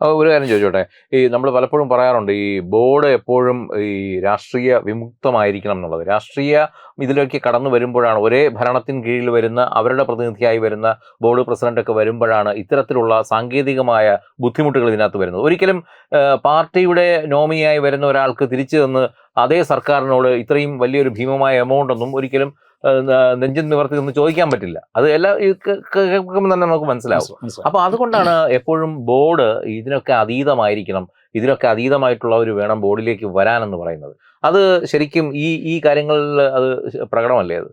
ഒരു കാര്യം ചോദിച്ചോട്ടെ? ഈ നമ്മൾ പലപ്പോഴും പറയാറുണ്ട് ഈ ബോർഡ് എപ്പോഴും ഈ രാഷ്ട്രീയ വിമുക്തമായിരിക്കണം എന്നുള്ളത്. രാഷ്ട്രീയ ഇതിലേക്ക് കടന്നു വരുമ്പോഴാണ് ഒരേ ഭരണത്തിന് കീഴിൽ വരുന്ന അവരുടെ പ്രതിനിധിയായി വരുന്ന ബോർഡ് പ്രസിഡന്റ് ഒക്കെ വരുമ്പോഴാണ് ഇത്തരത്തിലുള്ള സാങ്കേതികമായ ബുദ്ധിമുട്ടുകൾ ഇതിനകത്ത് വരുന്നത്. ഒരിക്കലും പാർട്ടിയുടെ നോമിയായി വരുന്ന ഒരാൾക്ക് തിരിച്ചു തന്ന് അതേ സർക്കാരിനോട് ഇത്രയും വലിയൊരു ഭീമമായ എമൗണ്ട് ഒന്നും ഒരിക്കലും ഏഹ്, ന- നെഞ്ചിൻ നിവർത്തി നിന്ന് ചോദിക്കാൻ പറ്റില്ല. അത് എല്ലാ കേൾക്കുമ്പോൾ തന്നെ നമുക്ക് മനസ്സിലാവും. അപ്പൊ അതുകൊണ്ടാണ് എപ്പോഴും ബോർഡ് ഇതിനൊക്കെ അതീതമായിരിക്കണം ഇതിനൊക്കെ അതീതമായിട്ടുള്ളവർ വേണം ബോർഡിലേക്ക് വരാനെന്ന് പറയുന്നത്. അത് ശരിക്കും ഈ ഈ കാര്യങ്ങളിൽ അത് പ്രകടമല്ലേ അത്?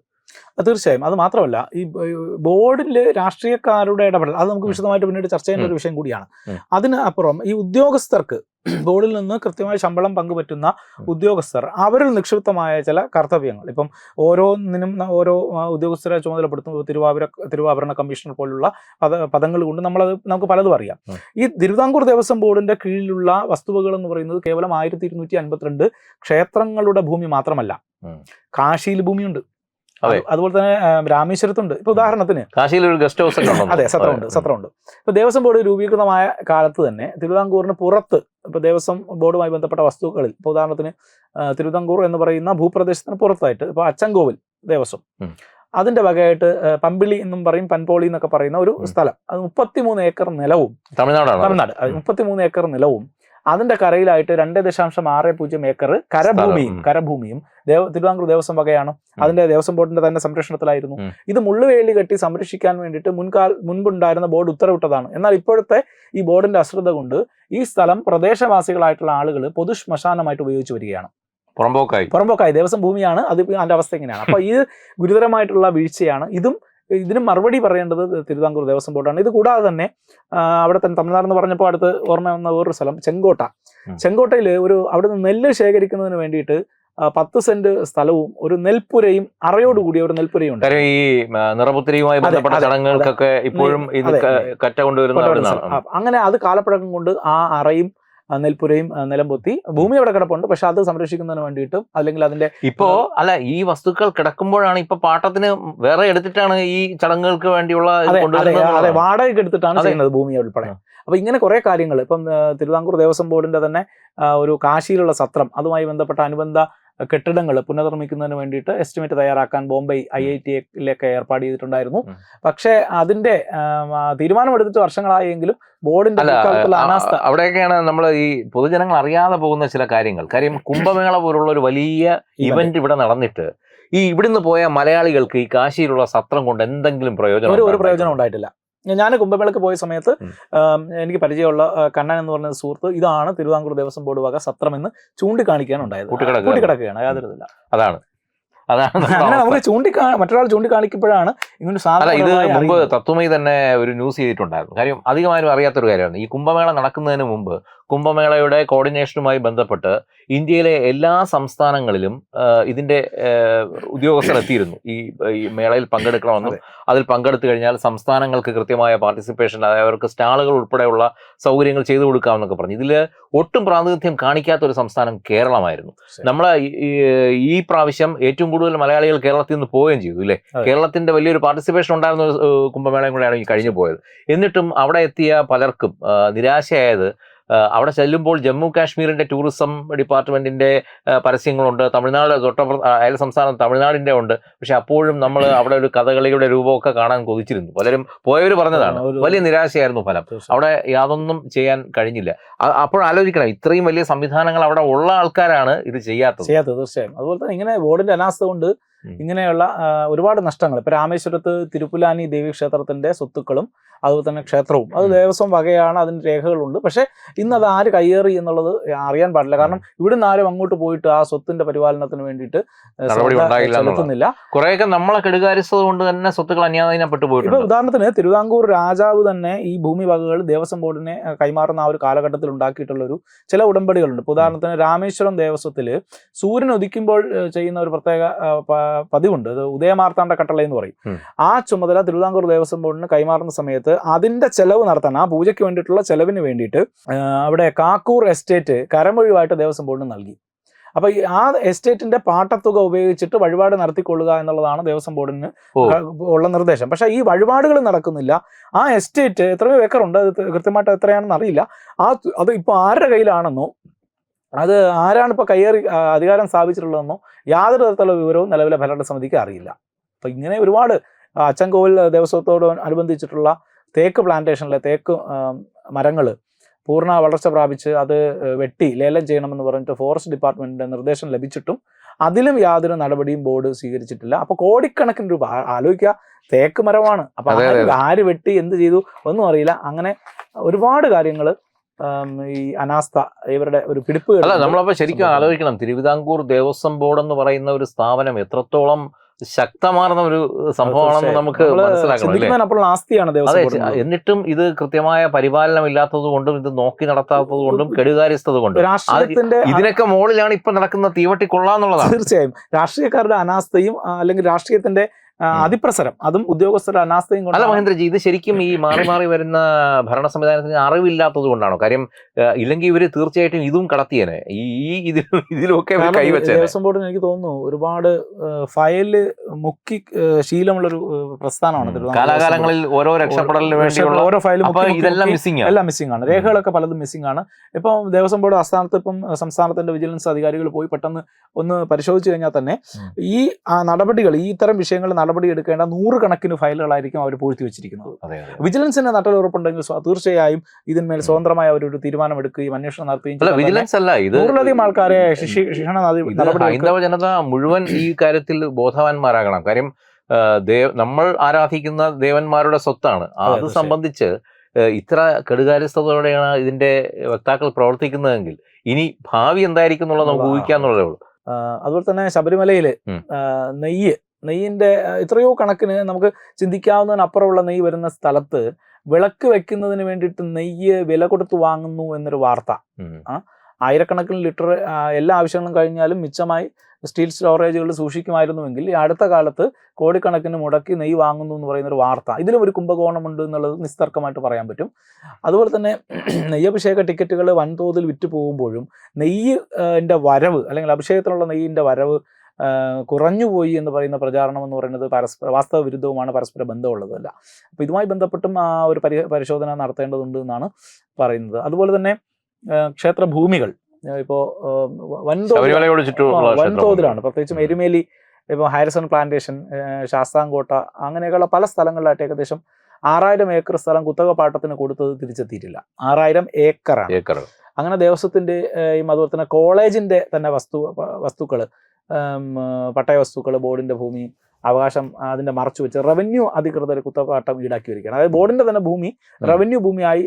തീർച്ചയായും. അത് മാത്രമല്ല ഈ ബോർഡിൽ രാഷ്ട്രീയക്കാരുടെ ഇടപെടൽ അത് നമുക്ക് വിശദമായിട്ട് പിന്നീട് ചർച്ച ചെയ്യുന്ന ഒരു വിഷയം കൂടിയാണ്. അതിനപ്പുറം അതിന് അപ്പുറം ഈ ഉദ്യോഗസ്ഥർക്ക് ബോർഡിൽ നിന്ന് കൃത്യമായി ശമ്പളം പങ്കുപറ്റുന്ന ഉദ്യോഗസ്ഥർ അവരിൽ നിക്ഷിപ്തമായ ചില കർത്തവ്യങ്ങൾ. ഇപ്പം ഓരോന്നിനും ഓരോ ഉദ്യോഗസ്ഥരെ ചുമതലപ്പെടുത്തും തിരുവാഭര തിരുവാഭരണ കമ്മീഷണർ പോലുള്ള പദ പദങ്ങൾ കൊണ്ട് നമ്മളത് നമുക്ക് പലതും അറിയാം. ഈ തിരുവിതാംകൂർ ദേവസ്വം ബോർഡിന്റെ കീഴിലുള്ള വസ്തുവകൾ എന്ന് പറയുന്നത് കേവലം ആയിരത്തി ഇരുന്നൂറ്റി അൻപത്തിരണ്ട് ക്ഷേത്രങ്ങളുടെ ഭൂമി മാത്രമല്ല. കാശിയിൽ ഭൂമിയുണ്ട്. അതുപോലെ തന്നെ രാമേശ്വരത്തുണ്ട്. ഇപ്പൊ ഉദാഹരണത്തിന്. കാശിയിൽ ഒരു ഗസ്റ്റ് ഹൗസ് അതെ സത്രമുണ്ട് സത്രമുണ്ട്. ഇപ്പൊ ദേവസ്വം ബോർഡ് രൂപീകൃതമായ കാലത്ത് തന്നെ തിരുവിതാംകൂറിന് പുറത്ത് ഇപ്പൊ ദേവസ്വം ബോർഡുമായി ബന്ധപ്പെട്ട വസ്തുക്കളിൽ ഇപ്പൊ ഉദാഹരണത്തിന് തിരുവിതാംകൂർ എന്ന് പറയുന്ന ഭൂപ്രദേശത്തിന് പുറത്തായിട്ട് ഇപ്പൊ അച്ചൻകോവിൽ ദേവസ്വം. അതിന്റെ വകയായിട്ട് പമ്പിളി എന്നും പറയും പൻപോളി എന്നൊക്കെ പറയുന്ന ഒരു സ്ഥലം. അത് മുപ്പത്തിമൂന്ന് ഏക്കർ നിലവും തമിഴ്നാട്. തമിഴ്നാട്. മുപ്പത്തിമൂന്ന് ഏക്കർ നിലവും അതിന്റെ കരയിലായിട്ട് രണ്ട് ദശാംശം ആറ് പൂജ്യം ഏക്കർ കരഭൂമിയും കരഭൂമിയും. ദേവ തിരുവിതാംകൂർ ദേവസ്വം വകയാണ്. അതിന്റെ ദേവസ്വം ബോർഡിന്റെ തന്നെ സംരക്ഷണത്തിലായിരുന്നു. ഇത് മുള്ളുവേലി കെട്ടി സംരക്ഷിക്കാൻ വേണ്ടിയിട്ട് മുൻകാൽ മുൻപുണ്ടായിരുന്ന ബോർഡ് ഉത്തരവിട്ടതാണ്. എന്നാൽ ഇപ്പോഴത്തെ ഈ ബോർഡിന്റെ അശ്രദ്ധ കൊണ്ട് ഈ സ്ഥലം പ്രദേശവാസികളായിട്ടുള്ള ആളുകൾ പൊതു ശ്മശാനമായിട്ട് ഉപയോഗിച്ച് വരികയാണ്. പുറമ്പോക്കായി പുറമ്പോക്കായി ദേവസ്വം ഭൂമിയാണ്. അത് അതിന്റെ അവസ്ഥ എങ്ങനെയാണ് അപ്പൊ ഇത് ഗുരുതരമായിട്ടുള്ള വീഴ്ചയാണ്. ഇതും ഇതിന് മറുപടി പറയേണ്ടത് തിരുവിതാംകൂർ ദേവസ്വം ബോർഡാണ്. ഇത് കൂടാതെ തന്നെ അവിടെ തന്നെ തമിഴ്നാട് എന്ന് പറഞ്ഞപ്പോൾ അടുത്ത് ഓർമ്മ വന്ന വേറൊരു സ്ഥലം ചെങ്കോട്ട. ചെങ്കോട്ടയിൽ ഒരു അവിടുന്ന് നെല്ല് ശേഖരിക്കുന്നതിന് വേണ്ടിയിട്ട് പത്ത് സെന്റ് സ്ഥലവും ഒരു നെൽപ്പുരയും അറയോടുകൂടിയ ഒരു നെൽപ്പുരയും ഉണ്ട്. ഈ നിറപുത്തരിയുമായി ബന്ധപ്പെട്ട ചടങ്ങുകൾക്കൊക്കെ ഇപ്പോഴും ഇത് കറ്റ കൊണ്ടുവരുന്ന അവിടെ അങ്ങനെ അത് കാലപ്പഴക്കം കൊണ്ട് ആ അറയും നെൽപ്പുരയും ആ, നിലം പൊത്തി ഭൂമി അവിടെ കിടപ്പുണ്ട് പക്ഷെ അത് സംരക്ഷിക്കുന്നതിന് വേണ്ടിയിട്ടും അല്ലെങ്കിൽ അതിന്റെ ഇപ്പോ അല്ല ഈ വസ്തുക്കൾ കിടക്കുമ്പോഴാണ് ഇപ്പൊ പാട്ടത്തിന് വേറെ എടുത്തിട്ടാണ് ഈ ചടങ്ങുകൾക്ക് വേണ്ടിയുള്ള അതെ. വാടകയ്ക്ക് എടുത്തിട്ടാണ് ചെയ്യുന്നത് ഭൂമി ഉൾപ്പെടെ. അപ്പൊ ഇങ്ങനെ കുറെ കാര്യങ്ങൾ ഇപ്പം തിരുവിതാംകൂർ ദേവസ്വം ബോർഡിന്റെ തന്നെ ഒരു കാശിയിലുള്ള സത്രം അതുമായി ബന്ധപ്പെട്ട അനുബന്ധ കെട്ടിടങ്ങൾ പുനർനിർമ്മിക്കുന്നതിന് വേണ്ടിയിട്ട് എസ്റ്റിമേറ്റ് തയ്യാറാക്കാൻ ബോംബെ ഐ ഐ ടിയിലൊക്കെ ഏർപ്പാട് ചെയ്തിട്ടുണ്ടായിരുന്നു. പക്ഷേ അതിന്റെ തീരുമാനമെടുത്തിട്ട് വർഷങ്ങളായെങ്കിലും ബോർഡിന്റെ അനാസ്ഥ അവിടെയൊക്കെയാണ് നമ്മൾ ഈ പൊതുജനങ്ങൾ അറിയാതെ പോകുന്ന ചില കാര്യങ്ങൾ. കാര്യം കുംഭമേള പോലുള്ള ഒരു വലിയ ഇവന്റ്. ഇവിടെ നടന്നിട്ട് ഈ ഇവിടുന്ന് പോയ മലയാളികൾക്ക് ഈ കാശിയിലുള്ള സത്രം കൊണ്ട് എന്തെങ്കിലും പ്രയോജനം ഒരു പ്രയോജനം ഉണ്ടായിട്ടില്ല. ഞാൻ കുംഭമേളക്ക് പോയ സമയത്ത് എനിക്ക് പരിചയമുള്ള കണ്ണൻ എന്ന് പറഞ്ഞ സുഹൃത്ത് ഇതാണ് തിരുവിതാംകൂർ ദേവസ്വം ബോർഡ് വക സത്രം എന്ന് ചൂണ്ടിക്കാണിക്കുകയാണ് ഉണ്ടായത്. കൂട്ടിക്കിടക്കുകയാണ്. യാതൊരുതില്ല അതാണ്. അതാണ് അങ്ങനെ. നമുക്ക് ചൂണ്ടിക്കാ മറ്റൊരാൾ ചൂണ്ടിക്കാണിക്കുമ്പോഴാണ് ഇങ്ങനെ അല്ല ഇത് മുമ്പ് തത്വമയി തന്നെ ഒരു ന്യൂസ് ചെയ്തിട്ടുണ്ടായിരുന്നു. കാര്യം അധികമാരും അറിയാത്തൊരു കാര്യമാണ്. ഈ കുംഭമേള നടക്കുന്നതിന് മുമ്പ് കുംഭമേളയുടെ കോർഡിനേഷനുമായി ബന്ധപ്പെട്ട് ഇന്ത്യയിലെ എല്ലാ സംസ്ഥാനങ്ങളിലും ഇതിന്റെ ഉദ്യോഗസ്ഥർ എത്തിയിരുന്നു. ഈ ഈ മേളയിൽ പങ്കെടുക്കണമെന്നും അതിൽ പങ്കെടുത്തു കഴിഞ്ഞാൽ സംസ്ഥാനങ്ങൾക്ക് കൃത്യമായ പാർട്ടിസിപ്പേഷൻ അതായത് അവർക്ക് സ്റ്റാളുകൾ ഉൾപ്പെടെയുള്ള സൗകര്യങ്ങൾ ചെയ്തു കൊടുക്കാമെന്നൊക്കെ പറഞ്ഞു. ഇതിൽ ഒട്ടും പ്രാതിനിധ്യം കാണിക്കാത്ത ഒരു സംസ്ഥാനം കേരളമായിരുന്നു. നമ്മൾ ഈ- പ്രാവശ്യം ഏറ്റവും കൂടുതൽ മലയാളികൾ കേരളത്തിൽ നിന്ന് പോവുകയും ചെയ്തു അല്ലേ കേരളത്തിന്റെ വലിയൊരു പാർട്ടിസിപ്പേഷൻ ഉണ്ടായിരുന്ന കുംഭമേളയും കൂടെയാണ് ഈ കഴിഞ്ഞു പോയത്. എന്നിട്ടും അവിടെ എത്തിയ പലർക്കും നിരാശയായത് അവിടെ ചെല്ലുമ്പോൾ ജമ്മു കാശ്മീരിന്റെ ടൂറിസം ഡിപ്പാർട്ട്മെന്റിന്റെ ആ, പരസ്യങ്ങളുണ്ട്. തമിഴ്നാട് തൊട്ട അയൽ സംസ്ഥാനം തമിഴ്നാടിന്റെ ഉണ്ട്. പക്ഷെ അപ്പോഴും നമ്മൾ അവിടെ ഒരു കഥകളിയുടെ രൂപമൊക്കെ കാണാൻ കൊതിച്ചിരുന്നു. പലരും പോയവർ പറഞ്ഞതാണ്. വലിയ നിരാശയായിരുന്നു ഫലം. അവിടെ യാതൊന്നും ചെയ്യാൻ കഴിഞ്ഞില്ല. അപ്പോഴാലോചിക്കണം ഇത്രയും വലിയ സംവിധാനങ്ങൾ അവിടെ ഉള്ള ആൾക്കാരാണ് ഇത് ചെയ്യാത്തത്. ചെയ്യാത്തത് തീർച്ചയായും. അതുപോലെ തന്നെ ഇങ്ങനെ ബോർഡിന്റെ അനാസ്ഥ കൊണ്ട്. ഇങ്ങനെയുള്ള ഒരുപാട് നഷ്ടങ്ങൾ. ഇപ്പൊ രാമേശ്വരത്ത് തിരുപ്പുലാനി ദേവീക്ഷേത്രത്തിന്റെ സ്വത്തുക്കളും അതുപോലെ തന്നെ ക്ഷേത്രവും. അത്. ദേവസ്വം വകയാണ് അതിന് രേഖകളുണ്ട്. പക്ഷെ ഇന്ന് അത് ആര് കയ്യേറി എന്നുള്ളത് അറിയാൻ പാടില്ല. കാരണം ഇവിടുന്ന് ആരും അങ്ങോട്ട് പോയിട്ട് ആ സ്വത്തിന്റെ പരിപാലനത്തിന് വേണ്ടിയിട്ട്. ചെലുത്തുന്നില്ല. കുറെയൊക്കെ നമ്മളെ കൊണ്ട് തന്നെ സ്വത്തുക്കൾ അന്യാധീനപ്പെട്ടു ഇപ്പൊ പോയിട്ടുണ്ട് ഉദാഹരണത്തിന് തിരുവിതാംകൂർ രാജാവ് തന്നെ ഈ ഭൂമി വകകൾ ദേവസ്വം ബോർഡിനെ കൈമാറുന്ന ആ ഒരു കാലഘട്ടത്തിൽ ഉണ്ടാക്കിയിട്ടുള്ള ഒരു ചില ഉടമ്പടികളുണ്ട്. ഇപ്പൊ ഉദാഹരണത്തിന് രാമേശ്വരം ദേവസ്വത്തിൽ സൂര്യൻ ഉദിക്കുമ്പോൾ ചെയ്യുന്ന ഒരു പ്രത്യേക പതിവുണ്ട്. അത് ഉദയമാർത്താണ്ട കട്ടള എന്ന് പറയും. ആ ചുമതല തിരുവിതാംകൂർ ദേവസ്വം ബോർഡിന് കൈമാറുന്ന സമയത്ത് അതിന്റെ ചെലവ് നടത്താൻ ആ പൂജയ്ക്ക് വേണ്ടിയിട്ടുള്ള ചെലവിന് വേണ്ടിയിട്ട് അവിടെ കാക്കൂർ എസ്റ്റേറ്റ് കരമൊഴിവായിട്ട് ദേവസ്വം ബോർഡിന് നൽകി. അപ്പൊ ആ എസ്റ്റേറ്റിന്റെ പാട്ടത്തുക ഉപയോഗിച്ചിട്ട് വഴിപാട് നടത്തിക്കൊള്ളുക എന്നുള്ളതാണ് ദേവസ്വം ബോർഡിന് ഉള്ള നിർദ്ദേശം. പക്ഷേ ഈ വഴിപാടുകൾ നടക്കുന്നില്ല. ആ എസ്റ്റേറ്റ് എത്രയോ ഏക്കറുണ്ട്. അത് കൃത്യമായിട്ട് എത്രയാണെന്ന് അറിയില്ല. ആ അത് ഇപ്പൊ ആരുടെ കയ്യിലാണെന്നോ അത് ആരാണ് ഇപ്പോൾ കയ്യേറി അധികാരം സ്ഥാപിച്ചിട്ടുള്ളതെന്നോ യാതൊരു തരത്തിലുള്ള വിവരവും നിലവിലെ ഭരണ സമിതിക്ക് അറിയില്ല. അപ്പോൾ ഇങ്ങനെ ഒരുപാട് അച്ചൻകോവിൽ ദേവസ്വത്തോട് അനുബന്ധിച്ചിട്ടുള്ള തേക്ക് പ്ലാന്റേഷനിലെ തേക്ക് മരങ്ങൾ പൂർണ വളർച്ച പ്രാപിച്ച് അത് വെട്ടി ലേലം ചെയ്യണമെന്ന് പറഞ്ഞിട്ട് ഫോറസ്റ്റ് ഡിപ്പാർട്ട്മെന്റിന്റെ നിർദ്ദേശം ലഭിച്ചിട്ടും അതിലും യാതൊരു നടപടിയും ബോർഡ് സ്വീകരിച്ചിട്ടില്ല. അപ്പോൾ കോടിക്കണക്കിന് രൂപ ആലോചിക്കുക തേക്ക് മരമാണ്. അപ്പൊ അതെ, അതെ, ആര് ആര് വെട്ടി എന്ത് ചെയ്തു ഒന്നും അറിയില്ല. അങ്ങനെ ഒരുപാട് കാര്യങ്ങൾ ഈ അനാസ്ഥ ഇവരുടെ ഒരു പിടിപ്പ് അല്ല. നമ്മളപ്പോ ശരിക്കും. ആലോചിക്കണം തിരുവിതാംകൂർ ദേവസ്വം ബോർഡ് എന്ന് പറയുന്ന ഒരു സ്ഥാപനം എത്രത്തോളം ശക്തമാർന്ന ഒരു സംഭവമാണെന്ന്. നമുക്ക് മനസ്സിലാക്കണം ആസ്തിയാണ് എന്നിട്ടും ഇത് കൃത്യമായ പരിപാലനം ഇല്ലാത്തത് കൊണ്ടും ഇത് നോക്കി നടത്താത്തത് കൊണ്ടും കെടുകാര്യസ്ഥത കൊണ്ടും ഇതിനൊക്കെ മുകളിലാണ് ഇപ്പൊ നടക്കുന്ന തീവട്ടി കൊള്ളാന്നുള്ളതാണ് തീർച്ചയായും രാഷ്ട്രീയക്കാരുടെ അനാസ്ഥയും അല്ലെങ്കിൽ രാഷ്ട്രീയത്തിന്റെ. അതിപ്രസരം. അതും ഉദ്യോഗസ്ഥരുടെ അനാസ്ഥയും കൊണ്ട് അല്ല മഹേന്ദ്രജി ഇത് ശരിക്കും ഈ മാറി മാറി വരുന്ന ഭരണ സംവിധാനത്തിന് അറിവില്ലാത്തത് കൊണ്ടാണോ? കാര്യം ഇല്ലെങ്കിൽ ഇവർ തീർച്ചയായിട്ടും ഇതും കടത്തിയേനെ. ഈ ഇതിൽ ഇതിലൊക്കെ ഇവർ കൈവച്ചേനെ. ദേവസ്വം ബോർഡിന് എനിക്ക് തോന്നുന്നു ഒരുപാട് ഫയൽ മുക്കി ശീലമുള്ളൊരു പ്രസ്ഥാനമാണ് കാലാകാലങ്ങളിൽ ഓരോ രക്ഷപ്പെടലിന്. വേണ്ടിയുള്ള ഓരോ ഫയലും ഇതെല്ലാം മിസ്സിംഗ് ആണ്. എല്ലാം മിസ്സിംഗ് ആണ്. രേഖകളൊക്കെ പലതും മിസ്സിംഗ് ആണ്. ഇപ്പം ദേവസ്വം ബോർഡ് ആസ്ഥാനത്ത് ഇപ്പം സംസ്ഥാനത്തിന്റെ വിജിലൻസ് അധികാരികൾ പോയി പെട്ടെന്ന് ഒന്ന് പരിശോധിച്ചു കഴിഞ്ഞാൽ തന്നെ ഈ നടപടികൾ ഈ ഇത്തരം വിഷയങ്ങൾ നടപടി എടുക്കേണ്ട നൂറുകണക്കിന് ഫയലുകളായിരിക്കും അവർ പൂഴ്ത്തി വെച്ചിരിക്കുന്നത്. വിജിലൻസിന് നട്ടലുറപ്പുണ്ടെങ്കിൽ തീർച്ചയായും ഇതിന്മേൽ സ്വതന്ത്രമായ ഒരു തീരുമാനം എടുക്കുകയും അന്വേഷണം നടത്തുകയും വിജിലൻസ് അല്ല ഇത് നൂറിലധികം ആൾക്കാരെ ശിക്ഷണ ഹൈന്ദവ ജനത മുഴുവൻ ഈ കാര്യത്തിൽ ബോധവാന്മാരാകണം. കാര്യം നമ്മൾ ആരാധിക്കുന്ന ദേവന്മാരുടെ സ്വത്താണ്. അത്. സംബന്ധിച്ച് ഇത്ര കെടുകാര്യസ്ഥതയോടെയാണ് ഇതിന്റെ വക്താക്കൾ പ്രവർത്തിക്കുന്നതെങ്കിൽ ഇനി ഭാവി എന്തായിരിക്കും എന്നുള്ളത് നമുക്ക്. ഊഹിക്കാന്നുള്ളതേ ഉള്ളൂ. അതുപോലെ തന്നെ ശബരിമലയിൽ. നെയ്യ് നെയ്യിന്റെ ആ, എത്രയോ കണക്കിന് നമുക്ക് ചിന്തിക്കാവുന്നതിനപ്പുറമുള്ള നെയ്യ് വരുന്ന സ്ഥലത്ത് വിളക്ക് വെക്കുന്നതിന് വേണ്ടിയിട്ട് നെയ്യ് വില കൊടുത്ത് വാങ്ങുന്നു എന്നൊരു വാർത്ത. ആയിരക്കണക്കിന് ലിറ്റർ എല്ലാ ആവശ്യങ്ങളും കഴിഞ്ഞാലും മിച്ചമായി സ്റ്റീൽ സ്റ്റോറേജുകൾ സൂക്ഷിക്കുമായിരുന്നുവെങ്കിൽ ഈ അടുത്ത കാലത്ത് കോടിക്കണക്കിന് മുടക്കി നെയ്യ് വാങ്ങുന്നു എന്ന് പറയുന്ന ഒരു വാർത്ത. ഇതിലും ഒരു കുംഭകോണമുണ്ട് എന്നുള്ളത് നിസ്തർക്കമായിട്ട് പറയാൻ പറ്റും. അതുപോലെ തന്നെ നെയ്യഭിഷേക ടിക്കറ്റുകൾ വൻതോതിൽ വിറ്റ് പോകുമ്പോഴും നെയ്യ് വരവ് അല്ലെങ്കിൽ അഭിഷേകത്തിനുള്ള നെയ്യിന്റെ വരവ് കുറഞ്ഞുപോയി എന്ന് പറയുന്ന പ്രചാരണം എന്ന് പറയുന്നത് പരസ്പര വാസ്തവ വിരുദ്ധവുമാണ് പരസ്പര ബന്ധമുള്ളതുമല്ല അപ്പോൾ ഇതുമായി ബന്ധപ്പെട്ടും ആ ഒരു പരി പരിശോധന നടത്തേണ്ടതുണ്ട് എന്നാണ് പറയുന്നത്. അതുപോലെ തന്നെ ക്ഷേത്രഭൂമികൾ. ക്ഷേത്ര ഭൂമികൾ ഇപ്പോൾ വൻതോതിൽ. വൻതോതിലാണ് പ്രത്യേകിച്ചും എരുമേലി ഇപ്പോൾ ഹാരിസൺ പ്ലാന്റേഷൻ ശാസ്താംകോട്ട അങ്ങനെയൊക്കെയുള്ള പല സ്ഥലങ്ങളിലായിട്ട് ഏകദേശം ആറായിരം ഏക്കർ സ്ഥലം കുത്തക പാട്ടത്തിന് കൊടുത്തത് തിരിച്ചെത്തിയിട്ടില്ല. ആറായിരം ഏക്കറാണ്. അങ്ങനെ ദേവസ്വത്തിന്റെ ഈ അതുപോലെ തന്നെ കോളേജിന്റെ തന്നെ വസ്തു വസ്തുക്കൾ പട്ടയ വസ്തുക്കൾ ബോർഡിന്റെ ഭൂമി അവകാശം അതിന്റെ മറച്ചു വെച്ച് റവന്യൂ അധികൃതർ കുത്തപാട്ടം ഈടാക്കി വരികയാണ്. അതായത് ബോർഡിന്റെ തന്നെ ഭൂമി. റവന്യൂ ഭൂമിയായി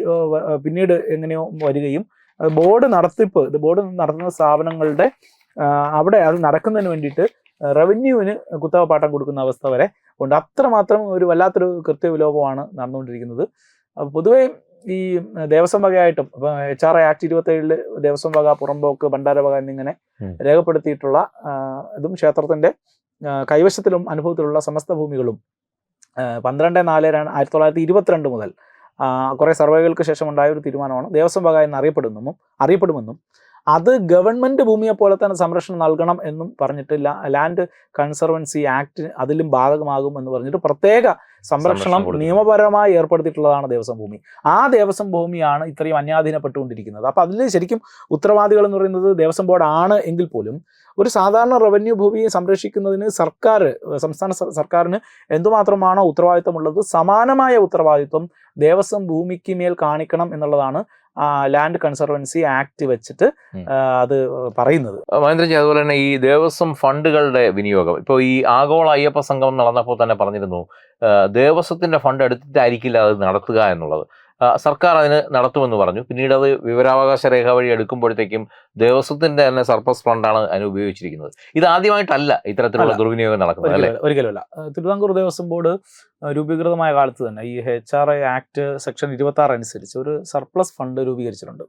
പിന്നീട് എങ്ങനെയോ വരികയും ബോർഡ് നടത്തിപ്പ് ഇത് ബോർഡ് നടത്തുന്ന സ്ഥാപനങ്ങളുടെ അവിടെ അത് നടക്കുന്നതിന് വേണ്ടിയിട്ട് റവന്യൂവിന് കുത്തകപ്പാട്ടം കൊടുക്കുന്ന അവസ്ഥ വരെ ഉണ്ട്. അത്രമാത്രം ഒരു വല്ലാത്തൊരു കൃത്യവിലോപമാണ് നടന്നുകൊണ്ടിരിക്കുന്നത്. പൊതുവേ ഈ ദേവസ്വം വകയായിട്ടും ഇപ്പൊ എച്ച് ആർ ഐ ആക്ട് ഇരുപത്തി ഏഴിൽ ദേവസ്വം വക പുറമ്പോക്ക് ഭണ്ഡാര വക എന്നിങ്ങനെ. രേഖപ്പെടുത്തിയിട്ടുള്ള ഇതും ക്ഷേത്രത്തിന്റെ കൈവശത്തിലും അനുഭവത്തിലുള്ള സമസ്ത ഭൂമികളും പന്ത്രണ്ട് നാല് രണ്ട് ആയിരത്തി തൊള്ളായിരത്തി ഇരുപത്തിരണ്ട് മുതൽ കുറേ സർവേകൾക്ക് ശേഷം ഉണ്ടായ ഒരു തീരുമാനമാണ് ദേവസ്വം വക എന്ന് അറിയപ്പെടുന്നെന്നും അറിയപ്പെടുമെന്നും അത് ഗവൺമെന്റ് ഭൂമിയെ പോലെ തന്നെ സംരക്ഷണം നൽകണം എന്നും പറഞ്ഞിട്ട് ലാൻഡ് കൺസർവൻസി ആക്ട് അതിലും ബാധകമാകും എന്ന് പറഞ്ഞിട്ട് പ്രത്യേക സംരക്ഷണം നിയമപരമായി ഏർപ്പെടുത്തിയിട്ടുള്ളതാണ് ദേവസ്വം ഭൂമി. ആ ദേവസ്വം ഭൂമിയാണ് ഇത്രയും അന്യാധീനപ്പെട്ടുകൊണ്ടിരിക്കുന്നത്. അപ്പോൾ അതിൽ ശരിക്കും ഉത്തരവാദികൾ എന്ന് പറയുന്നത് ദേവസ്വം ബോർഡ് ആണ് എങ്കിൽ പോലും ഒരു സാധാരണ റവന്യൂ ഭൂമിയെ സംരക്ഷിക്കുന്നതിന് സർക്കാർ സംസ്ഥാന സർക്കാരിന് എന്തുമാത്രമാണോ ഉത്തരവാദിത്തമുള്ളത് സമാനമായ ഉത്തരവാദിത്വം ദേവസ്വം ഭൂമിക്ക് മേൽ കാണിക്കണം എന്നുള്ളതാണ് ലാൻഡ് കൺസർവൻസി ആക്ട് വെച്ചിട്ട് അത് പറയുന്നത്. മഹേന്ദ്രജി അതുപോലെ തന്നെ ഈ ദേവസ്വം ഫണ്ടുകളുടെ വിനിയോഗം. ഇപ്പോൾ ഈ ആഗോള അയ്യപ്പ സംഗമം നടന്നപ്പോൾ തന്നെ പറഞ്ഞിരുന്നു ദേവസ്വത്തിന്റെ ഫണ്ട് എടുത്തിട്ടായിരിക്കില്ല അത് നടത്തുക എന്നുള്ളത്. സർക്കാർ അതിന് നടത്തുമെന്ന് പറഞ്ഞു. പിന്നീട് അത് വിവരാവകാശ രേഖ വഴി എടുക്കുമ്പോഴത്തേക്കും ദേവസ്വത്തിന്റെ തന്നെ സർപ്പസ് ഫണ്ടാണ് അതിന് ഉപയോഗിച്ചിരിക്കുന്നത്. ഇത് ആദ്യമായിട്ടല്ല ഇത്തരത്തിലുള്ള ദുർവിനിയോഗം നടക്കുന്നത് അല്ലേ? ഒരിക്കലും ഒരിക്കലുമല്ല തിരുവിതാംകൂർ ദേവസ്വം ബോർഡ് രൂപീകൃതമായ കാലത്ത് തന്നെ ഈ H R I act section ഇരുപത്തി ആറ് അനുസരിച്ച് ഒരു സർപ്ലസ് ഫണ്ട് രൂപീകരിച്ചിട്ടുണ്ട്.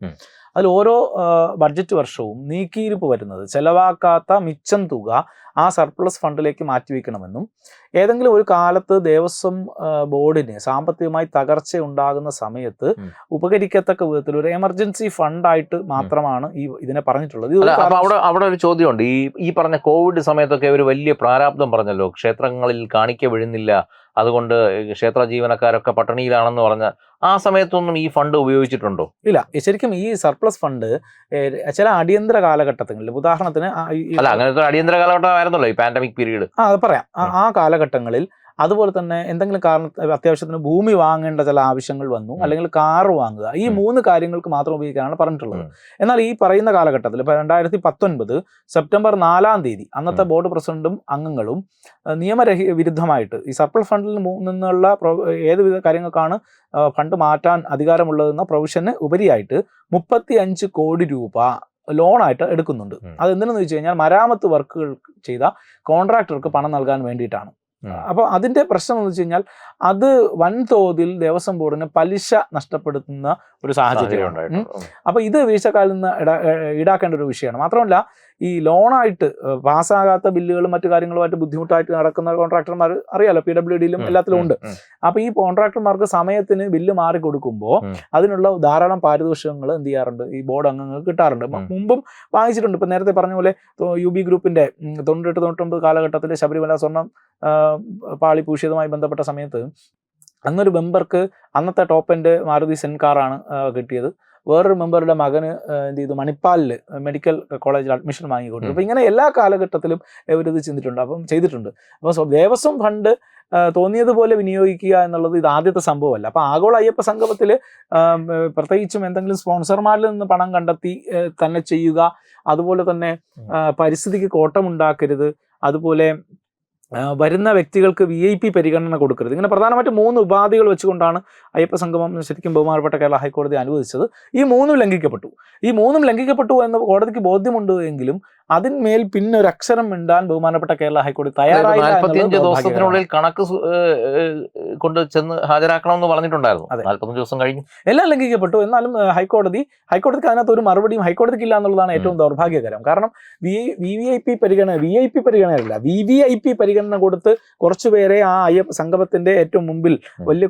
അതിൽ ഓരോ ബഡ്ജറ്റ് വർഷവും നീക്കിയിരിപ്പ് വരുന്നത് ചെലവാക്കാത്ത മിച്ചം തുക ആ സർപ്ലസ് ഫണ്ടിലേക്ക് മാറ്റിവെക്കണമെന്നും ഏതെങ്കിലും ഒരു കാലത്ത് ദേവസ്വം ബോർഡിന് സാമ്പത്തികമായി തകർച്ച ഉണ്ടാകുന്ന സമയത്ത് ഉപകരിക്കത്തക്ക വിധത്തിൽ ഒരു എമർജൻസി ഫണ്ടായിട്ട് മാത്രമാണ് ഈ ഇതിനെ പറഞ്ഞിട്ടുള്ളത്. അവിടെ അവിടെ ഒരു ചോദ്യമുണ്ട്. ഈ ഈ പറഞ്ഞ കോവിഡ് സമയത്തൊക്കെ ഒരു വലിയ പ്രാരാബ്ദം പറഞ്ഞല്ലോ. ക്ഷേത്രങ്ങളിൽ കാണിക്ക വീഴുന്നില്ല അതുകൊണ്ട് ക്ഷേത്ര ജീവനക്കാരൊക്കെ പട്ടിണിയിലാണെന്ന് പറഞ്ഞ ആ സമയത്തൊന്നും ഈ ഫണ്ട് ഉപയോഗിച്ചിട്ടുണ്ടോ? ഇല്ല ശരിക്കും ഈ സർപ്ലസ് ഫണ്ട് ചില അടിയന്തര കാലഘട്ടങ്ങളിൽ ഉദാഹരണത്തിന് അല്ല അങ്ങനത്തെ അടിയന്തര കാലഘട്ടമായിരുന്നല്ലോ ഈ പാൻഡമിക് പീരീഡ് ആ അത് പറയാം. ആ കാലഘട്ടങ്ങളിൽ അതുപോലെ തന്നെ എന്തെങ്കിലും കാരണം അത്യാവശ്യത്തിന് ഭൂമി വാങ്ങേണ്ട ചില ആവശ്യങ്ങൾ വന്നു അല്ലെങ്കിൽ കാർ വാങ്ങുക ഈ മൂന്ന് കാര്യങ്ങൾക്ക് മാത്രം ഉപയോഗിക്കാനാണ് പറഞ്ഞിട്ടുള്ളത്. എന്നാൽ ഈ പറയുന്ന കാലഘട്ടത്തിൽ ഇപ്പോൾ രണ്ടായിരത്തി പത്തൊൻപത് സെപ്റ്റംബർ നാലാം തീയതി അന്നത്തെ ബോർഡ് പ്രസിഡന്റും അംഗങ്ങളും നിയമരഹി വിരുദ്ധമായിട്ട് ഈ സർപ്പിൾ ഫണ്ടിൽ നിന്നുള്ള ഏതുവിധ ഏത് വിധ കാര്യങ്ങൾക്കാണ് ഫണ്ട് മാറ്റാൻ അധികാരമുള്ളതെന്ന പ്രൊവിഷന് ഉപരിയായിട്ട് മുപ്പത്തി അഞ്ച് കോടി രൂപ ലോണായിട്ട് എടുക്കുന്നുണ്ട്. അത് എന്തിനെന്ന് വെച്ച് കഴിഞ്ഞാൽ മരാമത്ത് വർക്കുകൾ ചെയ്ത കോൺട്രാക്ടർക്ക് പണം നൽകാൻ വേണ്ടിയിട്ടാണ്. അപ്പോൾ അതിന്റെ പ്രശ്നം എന്ന് വെച്ച് കഴിഞ്ഞാൽ അത് വൻതോതിൽ ദേവസ്വം ബോർഡിന് പലിശ നഷ്ടപ്പെടുത്തുന്ന ഒരു സാഹചര്യം. ഉണ്ടായിട്ടുണ്ട്. അപ്പോൾ ഇത് വീഴ്ചക്കാലിൽ നിന്ന് ഈടാക്കേണ്ട ഒരു വിഷയമാണ്. മാത്രമല്ല ഈ ലോണായിട്ട് പാസ്സാകാത്ത ബില്ലുകളും മറ്റു കാര്യങ്ങളുമായിട്ട് ബുദ്ധിമുട്ടായിട്ട് നടക്കുന്ന കോൺട്രാക്ടർമാർ അറിയാലോ? പി ഡബ്ല്യു ഡിയിലും എല്ലാത്തിലും ഉണ്ട്. അപ്പൊ ഈ കോൺട്രാക്ടർമാർക്ക് സമയത്തിന് ബില്ല് മാറി കൊടുക്കുമ്പോൾ അതിനുള്ള ധാരാളം പാരിതോഷികങ്ങൾ എന്ത് ചെയ്യാറുണ്ട്? ഈ ബോർഡ് അംഗങ്ങൾക്ക് കിട്ടാറുണ്ട്. മുമ്പും വാങ്ങിച്ചിട്ടുണ്ട്. ഇപ്പൊ നേരത്തെ പറഞ്ഞ പോലെ യു ബി ഗ്രൂപ്പിന്റെ തൊണ്ണൂറ്റെട്ട് തൊണ്ണൂറ്റൊമ്പത് കാലഘട്ടത്തിൽ ശബരിമല സ്വർണം പാളി പൂശിയതുമായി ബന്ധപ്പെട്ട സമയത്ത് അന്നൊരു മെമ്പർക്ക് അന്നത്തെ ടോപ്പ് എന്റെ മാരുതി സെൻ കാറാണ് കിട്ടിയത്. വേറൊരു മെമ്പറുടെ മകന് എന്ത് ചെയ്തു? മണിപ്പാലിൽ മെഡിക്കൽ കോളേജിൽ അഡ്മിഷൻ വാങ്ങിക്കൊണ്ടു അപ്പം അപ്പോൾ ഇങ്ങനെ എല്ലാ കാലഘട്ടത്തിലും ഇവരിത് ചിന്തിട്ടുണ്ട് അപ്പം ചെയ്തിട്ടുണ്ട്. അപ്പോൾ സ്വ- ദേവസ്വം ഫണ്ട് തോന്നിയതുപോലെ വിനിയോഗിക്കുക എന്നുള്ളത് ഇത് ആദ്യത്തെ സംഭവമല്ല. അപ്പോൾ ആഗോള അയ്യപ്പ സംഗമത്തിൽ പ്രത്യേകിച്ചും എന്തെങ്കിലും സ്പോൺസർമാരിൽ നിന്ന് പണം കണ്ടെത്തി തന്നെ ചെയ്യുക അതുപോലെ തന്നെ പരിസ്ഥിതിക്ക് കോട്ടമുണ്ടാക്കരുത് അതുപോലെ വരുന്ന വ്യക്തികൾക്ക് വി ഐ പി പരിഗണന കൊടുക്കരുത്. ഇങ്ങനെ പ്രധാനമായിട്ടും മൂന്ന് ഉപാധികൾ വെച്ചുകൊണ്ടാണ് അയ്യപ്പ സംഗമം ശരിക്കും ബഹുമാനപ്പെട്ട കേരള ഹൈക്കോടതി അനുവദിച്ചത്. ഈ മൂന്നും ലംഘിക്കപ്പെട്ടു. ഈ മൂന്നും ലംഘിക്കപ്പെട്ടു എന്ന് കോടതിക്ക് ബോധ്യമുണ്ട് എങ്കിലും അതിന്മേൽ പിന്നെ ഒരു അക്ഷരം മിണ്ടാൻ ബഹുമാനപ്പെട്ട കേരള ഹൈക്കോടതി തയ്യാറായി എന്നുള്ളത് നാൽപ്പത്തിയഞ്ച് ദിവസത്തിനുള്ളിൽ കണക്ക് കൊണ്ട് ചെന്ന് ഹാജരാക്കണമെന്ന് പറഞ്ഞിട്ടുണ്ടായിരുന്നു. നാൽപ്പത്തഞ്ച് ദിവസം കഴിഞ്ഞു. എല്ലാം ലംഘിക്കപ്പെട്ടു. എന്നാലും ഹൈക്കോടതി ഹൈക്കോടതിക്ക് അതിനകത്ത് ഒരു മറുപടിയും ഹൈക്കോടതിക്ക് ഇല്ല എന്നുള്ളതാണ് ഏറ്റവും ദൗർഭാഗ്യകരം. കാരണം V V V I P പരിഗണന വി ഐ പി പരിഗണനയല്ല. വി വി ഐ പി പരിഗണന കൊടുത്ത് കുറച്ചുപേരെ ആ അയ്യപ്പ സംഗമത്തിന്റെ ഏറ്റവും മുമ്പിൽ വലിയ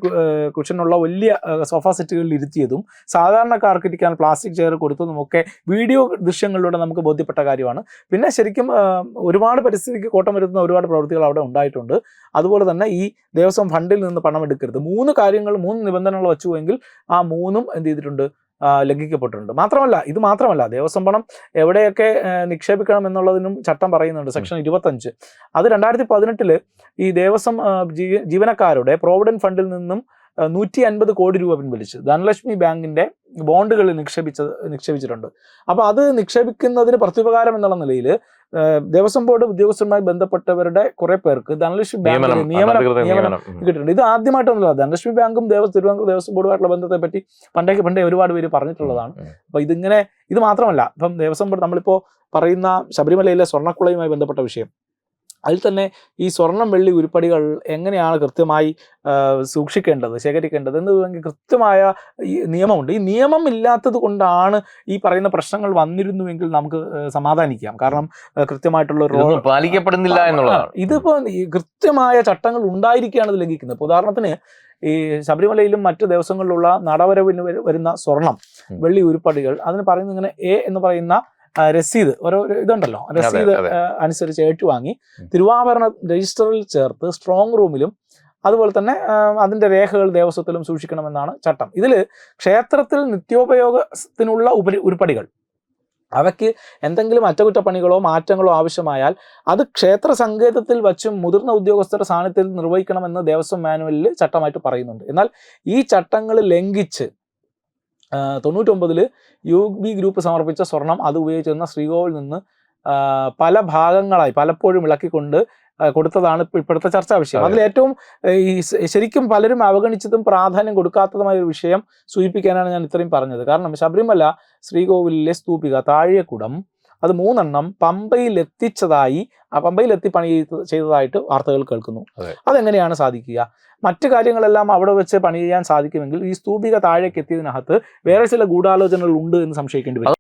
കുഷനുള്ള വലിയ സോഫ സെറ്റുകളിൽ ഇരുത്തിയതും സാധാരണക്കാർക്ക് ഇരിക്കാൻ പ്ലാസ്റ്റിക് ചെയർ കൊടുത്തതും ഒക്കെ വീഡിയോ ദൃശ്യങ്ങളിലൂടെ നമുക്ക് ബോധ്യപ്പെട്ട കാര്യമാണ്. പിന്നെ ശരിക്കും ഒരുപാട് പരിസ്ഥിതിക്ക് കോട്ടം വരുത്തുന്ന ഒരുപാട് പ്രവൃത്തികൾ അവിടെ ഉണ്ടായിട്ടുണ്ട്. അതുപോലെ തന്നെ ഈ ദേവസ്വം ഫണ്ടിൽ നിന്ന് പണം എടുക്കരുത്. മൂന്ന് കാര്യങ്ങൾ മൂന്ന് നിബന്ധനകൾ വെച്ചുവെങ്കിൽ ആ മൂന്നും എന്ത് ചെയ്തിട്ടുണ്ട്? ലംഘിക്കപ്പെട്ടിട്ടുണ്ട്. മാത്രമല്ല ഇത് മാത്രമല്ല ദേവസ്വം പണം എവിടെയൊക്കെ നിക്ഷേപിക്കണം എന്നുള്ളതിനും ചട്ടം പറയുന്നുണ്ട്. സെക്ഷൻ ഇരുപത്തഞ്ച്. അത് രണ്ടായിരത്തി പതിനെട്ടിൽ ഈ ദേവസ്വം ജീവനക്കാരുടെ പ്രോവിഡന്റ് ഫണ്ടിൽ നിന്നും നൂറ്റി അൻപത് കോടി രൂപ പിൻവലിച്ചു. ധനലക്ഷ്മി ബാങ്കിന്റെ ബോണ്ടുകളിൽ നിക്ഷേപിച്ചത് നിക്ഷേപിച്ചിട്ടുണ്ട്. അപ്പോൾ അത് നിക്ഷേപിക്കുന്നതിന് പ്രത്യുപകാരം എന്നുള്ള നിലയിൽ ദേവസ്വം ബോർഡ് ഉദ്യോഗസ്ഥരുമായി ബന്ധപ്പെട്ടവരുടെ കുറെ പേർക്ക് ധനലക്ഷ്മി ബാങ്ക് നിയമനം. കിട്ടിയിട്ടുണ്ട്. ഇത് ആദ്യമായിട്ടൊന്നുമില്ല. ധനലക്ഷ്മി ബാങ്കും തിരുവനന്തപുരം ദേവസ്വം ബോർഡുമായിട്ടുള്ള ബന്ധത്തെ പറ്റി പണ്ടേ പണ്ടേ ഒരുപാട് പേര് പറഞ്ഞിട്ടുള്ളതാണ്. അപ്പോൾ അപ്പൊ ഇതിങ്ങനെ ഇത് മാത്രമല്ല. ഇപ്പം ദേവസ്വം ബോർഡ് നമ്മളിപ്പോ പറയുന്ന ശബരിമലയിലെ സ്വർണക്കുളയുമായി ബന്ധപ്പെട്ട വിഷയം. അതിൽ തന്നെ ഈ സ്വർണം വെള്ളി ഉരുപ്പടികൾ എങ്ങനെയാണ് കൃത്യമായി സൂക്ഷിക്കേണ്ടത് ശേഖരിക്കേണ്ടത് എന്ന് കൃത്യമായ ഈ നിയമമുണ്ട്. ഈ നിയമം ഇല്ലാത്തത് കൊണ്ടാണ് ഈ പറയുന്ന പ്രശ്നങ്ങൾ വന്നിരുന്നുവെങ്കിൽ നമുക്ക് സമാധാനിക്കാം. കാരണം കൃത്യമായിട്ടുള്ള റോൾ പാലിക്കപ്പെടുന്നില്ല എന്നുള്ളതാണ്. ഇതിപ്പോ ഈ കൃത്യമായ ചട്ടങ്ങൾ ഉണ്ടായിരിക്കുകയാണ് ഇത് ലംഘിക്കുന്നത്. ഇപ്പൊ ഉദാഹരണത്തിന് ഈ ശബരിമലയിലും മറ്റ് ദിവസങ്ങളിലുള്ള നടവരവിന് വരുന്ന സ്വർണം വെള്ളി ഉരുപ്പടികൾ അതിന് പറയുന്നത് ഇങ്ങനെ എ എന്ന് പറയുന്ന രസീത് ഓരോ ഒരു ഇതുണ്ടല്ലോ. രസീത് അനുസരിച്ച് ഏറ്റുവാങ്ങി. തിരുവാഭരണ രജിസ്റ്ററിൽ ചേർത്ത് സ്ട്രോങ് റൂമിലും അതുപോലെ തന്നെ അതിന്റെ രേഖകൾ ദേവസ്വത്തിലും സൂക്ഷിക്കണമെന്നാണ് ചട്ടം. ഇതിൽ ക്ഷേത്രത്തിൽ നിത്യോപയോഗത്തിനുള്ള ഉപരി ഉരുപ്പടികൾ. അവയ്ക്ക് എന്തെങ്കിലും അറ്റകുറ്റപ്പണികളോ മാറ്റങ്ങളോ ആവശ്യമായാൽ അത് ക്ഷേത്ര സങ്കേതത്തിൽ വച്ചും മുതിർന്ന ഉദ്യോഗസ്ഥരുടെ സാന്നിധ്യത്തിൽ നിർവഹിക്കണമെന്ന് ദേവസ്വം മാനുവലിൽ ചട്ടമായിട്ട് പറയുന്നുണ്ട്. എന്നാൽ ഈ ചട്ടങ്ങൾ ലംഘിച്ച് ആ, തൊണ്ണൂറ്റൊമ്പതിൽ യു ബി ഗ്രൂപ്പ് സമർപ്പിച്ച സ്വർണം അത് ഉപയോഗിച്ചിരുന്ന ശ്രീകോവിൽ നിന്ന് പല ഭാഗങ്ങളായി പലപ്പോഴും ഇളക്കിക്കൊണ്ട് കൊടുത്തതാണ് ഇപ്പ- ഇപ്പോഴത്തെ ചർച്ചാ വിഷയം. അതിൽ ഏറ്റവും ശരിക്കും പലരും അവഗണിച്ചതും പ്രാധാന്യം കൊടുക്കാത്തതുമായ ഒരു വിഷയം സൂചിപ്പിക്കാനാണ് ഞാൻ ഇത്രയും പറഞ്ഞത്. കാരണം ശബരിമല ശ്രീകോവിലിലെ സ്തൂപിക താഴിയക്കുടം അത് മൂന്നെണ്ണം പമ്പയിൽ എത്തിച്ചതായി ആ പമ്പയിൽ എത്തി പണി ചെയ്ത- ചെയ്തതായിട്ട് വാർത്തകൾ കേൾക്കുന്നു. അതെ. അതെങ്ങനെയാണ് സാധിക്കുക? മറ്റു കാര്യങ്ങളെല്ലാം അവിടെ വെച്ച് പണി ചെയ്യാൻ സാധിക്കുമെങ്കിൽ ഈ സ്തൂപിക താഴേക്ക് എത്തിയതിനകത്ത് വേറെ ചില ഗൂഢാലോചനകൾ ഉണ്ട് എന്ന് സംശയിക്കേണ്ടി വരും.